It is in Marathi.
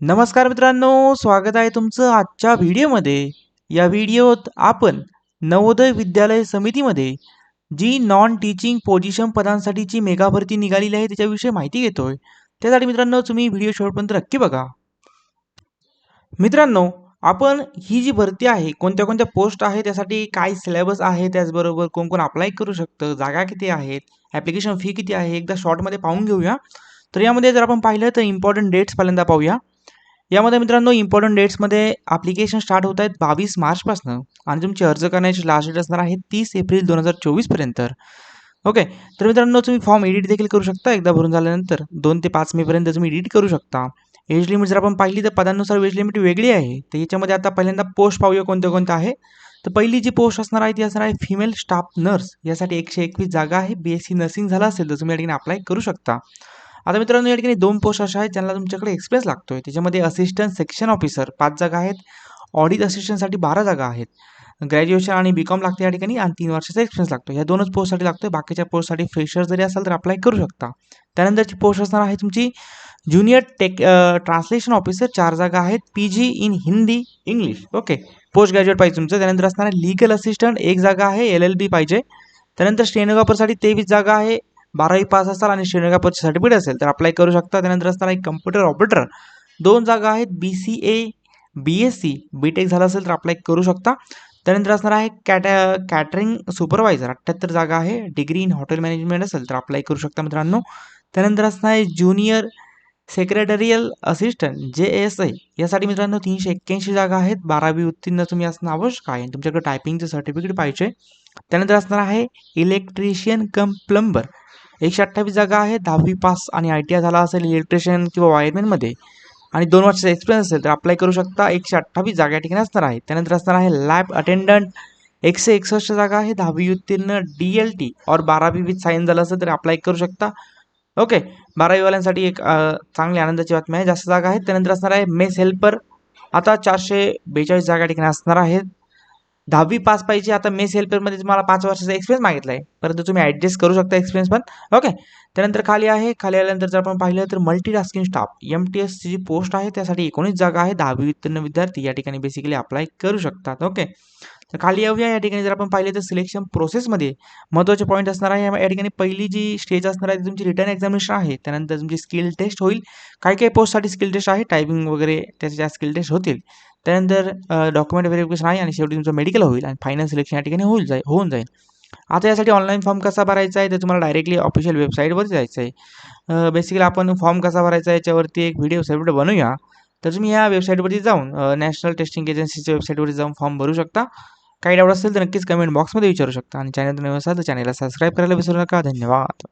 नमस्कार मित्रांनो स्वागत आहे तुमचं आजच्या व्हिडिओमध्ये. या व्हिडिओत आपण नवोदय विद्यालय समितीमध्ये जी नॉन टीचिंग पोझिशन पदांसाठीची मेगा भरती निघालेली आहे त्याच्याविषयी माहिती घेतो आहे त्यासाठी मित्रांनो तुम्ही व्हिडिओ शेवटपर्यंत नक्की बघा. मित्रांनो आपण ही जी भरती आहे कोणत्या कोणत्या पोस्ट आहे त्यासाठी काय सिलेबस आहे त्याचबरोबर कोण कोण अप्लाय करू शकतं जागा किती आहेत ॲप्लिकेशन फी किती आहे एकदा शॉर्टमध्ये पाहून घेऊया. तर यामध्ये जर आपण पाहिलं तर इम्पॉर्टंट डेट्स पहिल्यांदा पाहूया. यामध्ये मित्रांनो इम्पॉर्टंट डेट्समध्ये ॲप्लिकेशन स्टार्ट होत आहेत बावीस मार्चपासून आणि तुमची अर्ज करण्याची लास्ट डेट असणार आहे तीस एप्रिल दोन हजार चोवीसपर्यंत ओके तर मित्रांनो तुम्ही फॉर्म एडिट देखील करू शकता. एकदा भरून झाल्यानंतर दोन ते पाच मेपर्यंत तुम्ही एडिट करू शकता. एज लिमिट जर आपण पाहिली तर पदांनुसार एज लिमिट वेगळी आहे. तर याच्यामध्ये आता पहिल्यांदा पोस्ट पाहूया कोणत्या कोणत्या आहे. तर पहिली जी पोस्ट असणार आहे ती असणार आहे फिमेल स्टाफ नर्स यासाठी एकशे एकवीस जागा आहे. बी एस सी नर्सिंग झाला असेल तर तुम्ही या ठिकाणी अप्लाय करू शकता. आता मित्रांनो या ठिकाणी दोन पोस्ट अशा आहेत ज्यांना तुमच्याकडे एक्सपिरियन्स लागतो आहे त्याच्यामध्ये असिस्टंट सेक्शन ऑफिसर पाच जागा आहेत. ऑडिट असिस्टंटसाठी बारा जागा आहेत. ग्रॅज्युएशन आणि बी कॉम लागते या ठिकाणी आणि तीन वर्षाचा एक्सपिरियन्स लागतो या दोनच पोस्टसाठी लागतो आहे बाकीच्या पोस्टसाठी फ्रेशर जरी असाल तर अप्लाय करू शकता. त्यानंतरची पोस्ट असणार आहे तुमची ज्युनियर टेक ट्रान्सलेशन ऑफिसर चार जागा आहेत. P G in Hindi English okay post graduate पाहिजे तुमचं. त्यानंतर असणार आहे लिगल असिस्टंट एक जागा आहे. एल एल बी पाहिजे. त्यानंतर स्टेनोग्राफरसाठी तेवीस जागा आहे. बारावी पास असाल आणि स्टेनोग्राफरचे सर्टिफिकेट असेल तर अप्लाय करू शकता. त्यानंतर असणार आहे कम्प्युटर ऑपरेटर दोन जागा आहेत B C A B S C B tech झालं असेल तर अप्लाय करू शकता. त्यानंतर असणार आहे कॅट कॅटरिंग सुपरवायझर अठ्ठ्याहत्तर जागा आहे डिग्री इन हॉटेल मॅनेजमेंट असेल तर अप्लाय करू शकता मित्रांनो. त्यानंतर असणार आहे junior secretarial assistant J S I यासाठी मित्रांनो तीनशे एक्क्याऐंशी जागा आहेत. बारावी उत्तीर्ण तुम्ही असणं आवश्यक आहे. तुमच्याकडे टायपिंगचं सर्टिफिकेट पाहिजे. त्यानंतर असणार आहे इलेक्ट्रिशियन कम प्लंबर एकशे अठ्ठावीस जागा आहे दहावी पास आणि आय टी आय झाला असेल इलेक्ट्रिशियन किंवा वायरमॅनमध्ये आणि दोन वर्षाचा एक्सपिरियन्स असेल तर अप्लाय करू शकता. एकशे अठ्ठावीस जागा या ठिकाणी असणार आहे त्यानंतर असणार आहे लॅब अटेंडंट एकशे एकसष्ट जागा आहे. दहावी उत्तीर्ण डी एल टी और बारावी विथ सायन्स झालं असेल तर अप्लाय करू शकता. ओके बारावीवाल्यांसाठी एक चांगली आनंदाची बातमी आहे. जास्त जागा आहेत. त्यानंतर असणार आहे मेस हेल्पर. आता चारशे बेचाळीस जागा ठिकाणी असणार आहेत. दहावी पास पाहिजे. आता मेस हेल्परमध्ये तुम्हाला पाच वर्षाचा एक्सपिरियन्स मागितला आहे परंतु तुम्ही ॲडजस्ट करू शकता एक्सपिरियन्स पण. ओके त्यानंतर खाली आहे. खाली आल्यानंतर जर आपण पाहिलं तर मल्टीटास्किंग स्टाफ एम टी एसची जी पोस्ट आहे त्यासाठी एकोणीस जागा आहे. दहावी उत्तीर्ण विद्यार्थी या ठिकाणी बेसिकली अप्लाय करू शकतात. ओके तर खाली येऊया. या ठिकाणी जर आपण पाहिले तर सिलेक्शन प्रोसेसमध्ये महत्त्वाचे पॉईंट असणार आहे. या ठिकाणी पहिली जी स्टेज असणार आहे ती तुमची रिटर्न एक्झामिनेशन आहे. त्यानंतर तुमची स्किल टेस्ट होईल. काही काही पोस्टसाठी स्किल टेस्ट आहे? टायपिंग वगैरे त्याच्या स्किल टेस्ट होतील. त्यानंतर डॉक्युमेंट व्हेरिफिकेशन आहे आणि शेवटी तुमचं मेडिकल होईल आणि फायनल सिलेक्शन या ठिकाणी होईल जाईल होऊन जाईल. आता यासाठी ऑनलाईन फॉर्म कसा भरायचा आहे? तर तुम्हाला डायरेक्टली ऑफिशियल वेबसाईटवर जायचं आहे बेसिकली आपण फॉर्म कसा भरायचा याच्यावरती एक व्हिडिओ सेपरेट बनवूया. तर तुम्ही या वेबसाईटवरती जाऊन नॅशनल टेस्टिंग एजन्सीच्या वेबसाईटवरती जाऊन फॉर्म भरू शकता. काही डाऊट असेल तर नक्कीच कमेंट बॉक्समध्ये विचारू शकता. आणि चॅनल नवीन असाल तर चॅनलला सबस्क्राईब करायला विसरू नका. धन्यवाद.